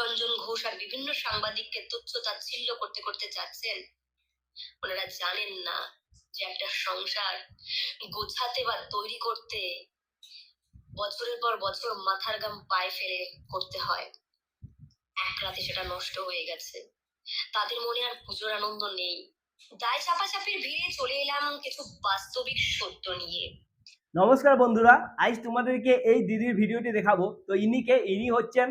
রঞ্জন ঘোষ আর বিভিন্ন সাংবাদিককে তুচ্ছ তাচ্ছিল্য করতে করতে যাচ্ছেন। ওনারা জানেন না যে একটা সংসার গোছাতে বা তৈরি করতে বছরের পর বছর মাথার গাম পায়ে ফেলে করতে হয়। এক রাতে সেটা নষ্ট হয়ে গেছে। তাদের মনে আর পুজোর আনন্দ নেই। দায় চাপাচাপির ভিড়ে চলে এলাম কিছু বাস্তবিক সত্য নিয়ে। নমস্কার বন্ধুরা, আজ তোমাদেরকে এই দিদির ভিডিওটি দেখাবো। তো ইনিকে ইনি হচ্ছেন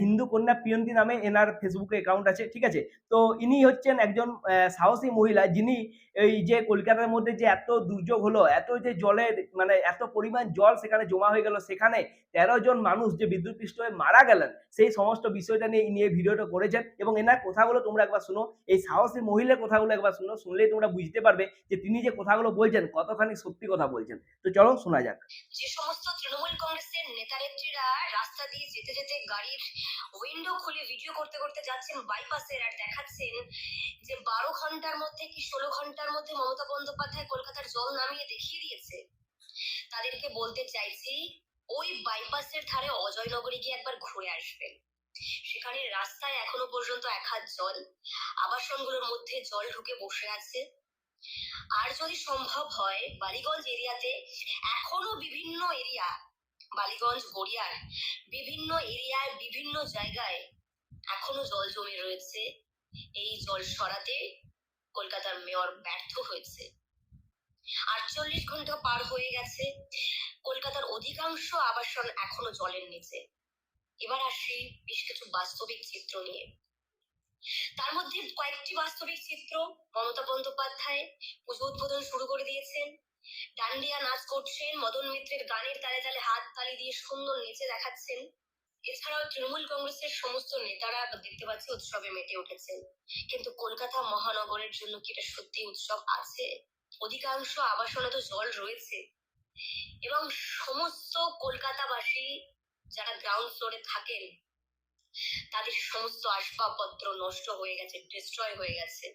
হিন্দু কন্যা পিয়ন্তি নামে এনার ফেসবুকে অ্যাকাউন্ট আছে, ঠিক আছে? তো ইনি হচ্ছেন একজন সাহসী মহিলা যিনি এই যে কলকাতার মধ্যে যে এত দুর্যোগ হলো, এত যে জলের মানে এত পরিমাণ জল সেখানে জমা হয়ে গেল, সেখানে তেরো জন মানুষ যে বিদ্যুৎপৃষ্ট হয়ে মারা গেলেন, সেই সমস্ত বিষয়টা নিয়ে এই ভিডিওটা করেছেন এবং এনার কথাগুলো তোমরা একবার শুনো, এই সাহসী মহিলার কথাগুলো একবার শুনো, শুনলেই তোমরা বুঝতে পারবে যে তিনি যে কথাগুলো বলছেন, কতখানি সত্যি কথা বলছেন। তো চলো শোনা যাক। যে সমস্ত তৃণমূল কংগ্রেসের নেতা নেত্রীরা রাস্তা দিয়ে যেতে যেতে গাড়ির উইন্ডো খুলে ভিডিও করতে করতে যাচ্ছেন বাইপাসের আর দেখাচ্ছেন যে বারো ঘণ্টার মধ্যে কি ষোলো ঘণ্টার মধ্যে মমতা বন্দ্যোপাধ্যায় কলকাতার জল নামিয়ে দেখিয়ে দিয়েছে? তাদেরকে বলতে চাইছি, ওই বাইপাসের ধারে অজয়নগরে গিয়ে একবার ঘুরে আসবেন। সেখানে রাস্তায় এখনও পর্যন্ত এক হাত জল, আবাসনগুলোর মধ্যে জল ঢুকে বসে আছে। আর যদি সম্ভব হয়, বালিগঞ্জ এরিয়াতে এখনও বিভিন্ন এরিয়া বালিগঞ্জ, গড়িয়ার বিভিন্ন এরিয়ার বিভিন্ন জায়গায় এখনও জল জমে রয়েছে। এই জল সরাতে কলকাতার মেয়র ব্যর্থ হয়েছে। আটচল্লিশ ঘণ্টা পার হয়ে গেছে। কলকাতার অধিকাংশ আবাসন এখনও জলের নিচে। এবার আসি বেশ কিছু বাস্তবিক চিত্র নিয়ে। তার মধ্যে কয়েকটি বাস্তবিক চিত্র মমতা বন্দ্যোপাধ্যায় পুজো উদ্বোধন শুরু করে দিয়েছেন। ডান্ডিয়া নাচ করছেন মদন মিত্রের গানের তালে তালে হাত তালি দিয়ে সুন্দর নেচে দেখাচ্ছেন। এছাড়াও তৃণমূল কংগ্রেসের সমস্ত নেতারা দেখতে পাচ্ছি উৎসবে মেতে উঠেছেন। কিন্তু কলকাতা মহানগরের জন্য কি এটা সত্যি উৎসব আছে? অধিকাংশ আবাসনে তো জল রয়েছে। এবং সমস্ত কলকাতাবাসী যারা গ্রাউন্ড ফ্লোরে থাকেন, তাদের সমস্ত আসবাবপত্র নষ্ট হয়ে গেছে ডিস্ট্রয় হয়ে গেছে।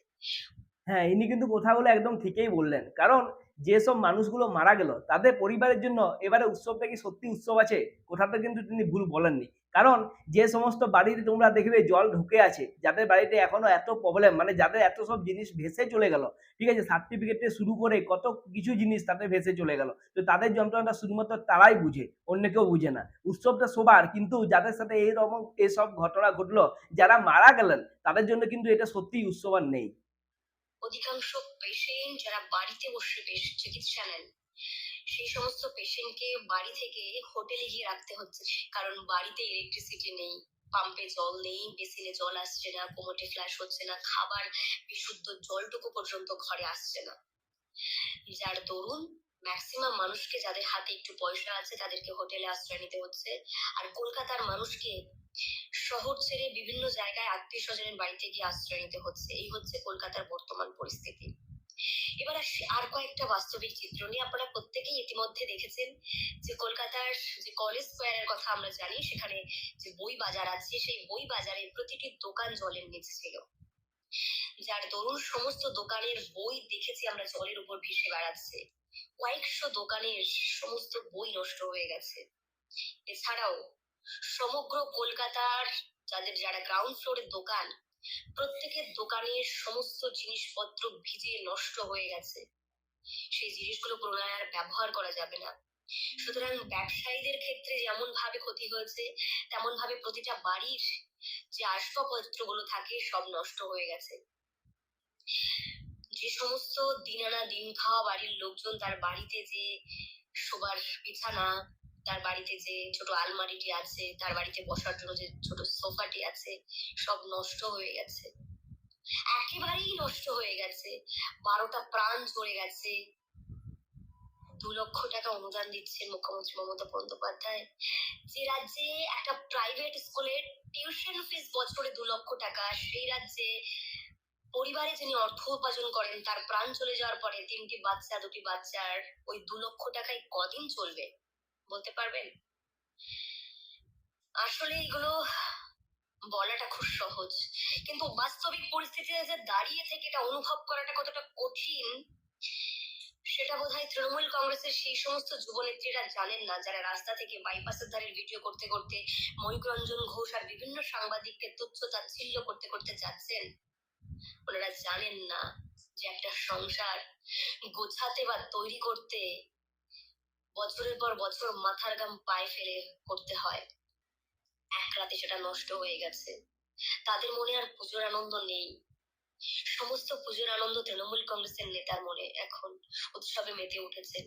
হ্যাঁ ইনি কিন্তু কথাগুলো একদম ঠিকই বললেন। কারণ যেসব মানুষগুলো মারা গেল, তাদের পরিবারের জন্য এবারে উৎসবটা কি সত্যি উৎসব আছে? কোথাতে কিন্তু তিনি ভুল বলেননি। কারণ যে সমস্ত বাড়িতে তোমরা দেখবে জল ঢুকে আছে, যাদের বাড়িতে এখনও এত প্রবলেম মানে যাদের এত সব জিনিস ভেসে চলে গেল, ঠিক আছে? সার্টিফিকেট শুরু করে কত কিছু জিনিস তাদের ভেসে চলে গেল। তো তাদের যন্ত্রণাটা শুধুমাত্র তারাই বুঝে, অন্য কেউ বুঝে না। উৎসবটা সবার, কিন্তু যাদের সাথে এইরকম এসব ঘটনা ঘটলো, যারা মারা গেলেন, তাদের জন্য কিন্তু এটা সত্যিই উৎসব নেই। অধিকাংশ পেশেন্ট যারা বাড়িতে বসে চিকিৎসা নেন, সেই সমস্ত পেশেন্টকে বাড়ি থেকে হোটেলে গিয়ে রাখতে হচ্ছে। কারণ বাড়িতে ইলেকট্রিসিটি নেই পাম্পে জল নেই বেসিনে জল আসছে না কোমোটে ফ্ল্যাশ হচ্ছে না, খাবার বিশুদ্ধ জলটুকু পর্যন্ত ঘরে আসছে না। যার দরুন ম্যাক্সিমাম মানুষকে যাদের হাতে একটু পয়সা আছে, তাদেরকে হোটেলে আশ্রয় নিতে হচ্ছে। আর কলকাতার মানুষকে শহর ছেড়ে বিভিন্ন জায়গায় আত্মীয় স্বজনের বাড়িতে গিয়ে আশ্রয় নিতে হচ্ছে। এই হচ্ছে কলকাতার বর্তমান পরিস্থিতি। এবার আসি আর কয়েকটা বাস্তবিক চিত্র নিয়ে। আপনারা প্রত্যেকেই ইতিমধ্যে দেখেছেন যে কলকাতার যে কলেজ স্কোয়ারের কথা আমরা জানি, সেখানে যে বই বাজার আছে, সেই বই বাজারে প্রতিটি দোকান জলের নিচে ছিল। যার দরুন সমস্ত দোকানের বই দেখেছি আমরা, জলের উপর ভেসে বেড়াচ্ছে। কয়েকশো দোকানের সমস্ত বই নষ্ট হয়ে গেছে। এছাড়াও সমগ্র কলকাতার যাদের যারা গ্রাউন্ড ফ্লোরের দোকান, প্রত্যেকের দোকানের সমস্ত জিনিসপত্র ভিজে নষ্ট হয়ে গেছে। সেই জিনিসগুলো পুনরায় আর ব্যবহার করা যাবে না। সুতরাং ব্যবসায়ীদের ক্ষেত্রে যেমন ভাবে ক্ষতি হয়েছে তেমন ভাবে প্রতিটা বাড়ির যে আসবাবপত্রগুলো থাকে সব নষ্ট হয়ে গেছে। যে সমস্ত দিন আনা দিন খাওয়া বাড়ির লোকজন তার বাড়িতে যে শোবার বিছানা তার বাড়িতে যে ছোট আলমারিটি আছে, তার বাড়িতে বসার জন্য যে ছোট সোফাটি আছে, সব নষ্ট হয়ে গেছে। একেবারেই নষ্ট হয়ে গেছে। বারোটা প্রাণ চলে গেছে। দু লক্ষ টাকা অনুদান দিচ্ছেন মুখ্যমন্ত্রী মমতা বন্দ্যোপাধ্যায়। যে রাজ্যে একটা প্রাইভেট স্কুলের টিউশন ফিস বছরে দু লক্ষ টাকা, সেই রাজ্যে পরিবারে যিনি অর্থ উপার্জন করেন, তার প্রাণ চলে যাওয়ার পরে তিনটি বাচ্চা, দুটি বাচ্চার ওই দু লক্ষ টাকায় কদিন চলবে? বলতে পারবেন? আসলে এগুলো বলাটা খুব সহজ। কিন্তু বাস্তবিক পরিস্থিতিতে যে দাঁড়িয়ে থেকে এটা অনুভব করাটা কতটা কঠিন, সেটা বোধহয় তৃণমূল কংগ্রেসের সেই সমস্ত যুবনেত্রীরা জানেন না, যারা রাস্তা থেকে বাইপাসের ধারে ভিডিও করতে করতে ময়ূররঞ্জন ঘোষ আর বিভিন্ন সাংবাদিককে তুচ্ছ তাচ্ছিল্য করতে করতে যাচ্ছেন, ওনারা জানেন না যে একটা সংসার গোছাতে বা তৈরি করতে বছরের পর বছর মাথার গাম পায়ে ফেলে করতে হয়। এক রাতে সেটা নষ্ট হয়ে গেছে। তাদের মনে আর পুজোর আনন্দ নেই। সমস্ত পুজোর আনন্দ তৃণমূল কংগ্রেসের নেতার মনে এখন উৎসবে মেতে উঠেছে।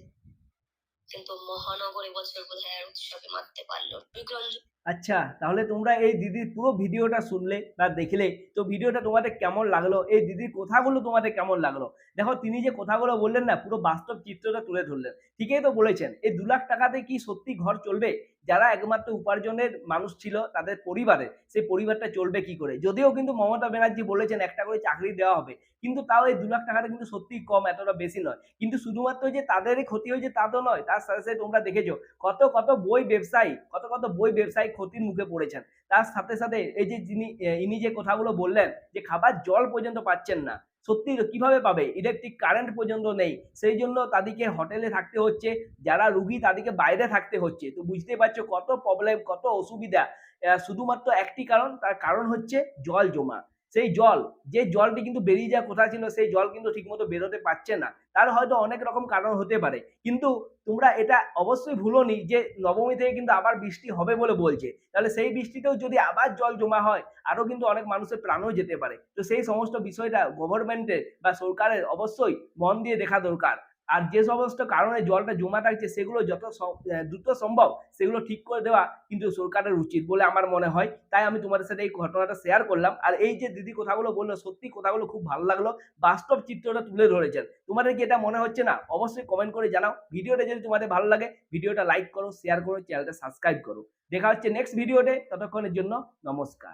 কিন্তু মহানগর এবছর বোধহয় আর উৎসবে মারতে পারল। রঞ্জন আচ্ছা তাহলে তোমরা এই দিদির পুরো ভিডিওটা শুনলে বা দেখলে। তো ভিডিওটা তোমাদের কেমন লাগল? এই দিদির কথাগুলো তোমাদের কেমন লাগল? দেখো, তিনি যে কথাগুলো বললেন না, পুরো বাস্তব চিত্রটা তুলে ধরলেন। ঠিকই তো বলেছেন এই দু লাখ টাকাতে কি সত্যি ঘর চলবে? যারা একমাত্র উপার্জনের মানুষ ছিল তাদের পরিবারে, সেই পরিবারটা চলবে কি করে? যদিও কিন্তু মমতা ব্যানার্জি বলেছেন, একটা করে চাকরি দেওয়া হবে। কিন্তু তাও এই দু লাখ টাকাটা কিন্তু সত্যিই কম, এতটা বেশি নয়। কিন্তু শুধুমাত্র যে তাদেরই ক্ষতি হয়েছে তা তো নয়, তার সাথে সাথে তোমরা দেখেছ, কত কত বই ব্যবসায়ী, কত কত বই ব্যবসায়ী ক্ষতির মুখে পড়েছেন। তার সাথে সাথে এই যে যিনি ইনি যে কথাগুলো বললেন যে খাবার জল পর্যন্ত পাচ্ছেন না, সত্যি কীভাবে পাবে? ইলেকট্রিক কারেন্ট পর্যন্ত নেই। সেই জন্য তাদেরকে হোটেলে থাকতে হচ্ছে, যারা রুগী তাদেরকে বাইরে থাকতে হচ্ছে। তো বুঝতে পারছ কত প্রবলেম কত অসুবিধা। শুধুমাত্র একটি কারণ, তার কারণ হচ্ছে জল জমা। সেই জল, যে জলটি কিন্তু বেরিয়ে যাওয়ার কথা ছিল, সেই জল কিন্তু ঠিকমতো বেরোতে পারছে না। তার হয়তো অনেক রকম কারণ হতে পারে। কিন্তু তোমরা এটা অবশ্যই ভুলোনি যে নবমী থেকে কিন্তু আবার বৃষ্টি হবে বলে বলছে। তাহলে সেই বৃষ্টিতেও যদি আবার জল জমা হয়, আরও কিন্তু অনেক মানুষের প্রাণও যেতে পারে। তো সেই সমস্ত বিষয়টা গভর্নমেন্টের বা সরকারের অবশ্যই মন দিয়ে দেখা দরকার। আর যে সমস্ত কারণে জলটা জমা থাকছে, সেগুলো যত দ্রুত সম্ভব সেগুলো ঠিক করে দেওয়া কিন্তু সরকারের উচিত বলে আমার মনে হয়। তাই আমি তোমাদের সাথে এই ঘটনাটা শেয়ার করলাম। আর এই যে দিদি কথাগুলো বলল, সত্যি কথাগুলো খুব ভালো লাগল। বাস্তব চিত্রটা তুলে ধরেছেন। তোমাদের কি এটা মনে হচ্ছে না? অবশ্যই কমেন্ট করে জানাও। ভিডিওটা যদি তোমাদের ভালো লাগে, ভিডিওটা লাইক করো শেয়ার করো চ্যানেলটা সাবস্ক্রাইব করো। দেখা হচ্ছে নেক্সট ভিডিওতে ততক্ষণের জন্য নমস্কার।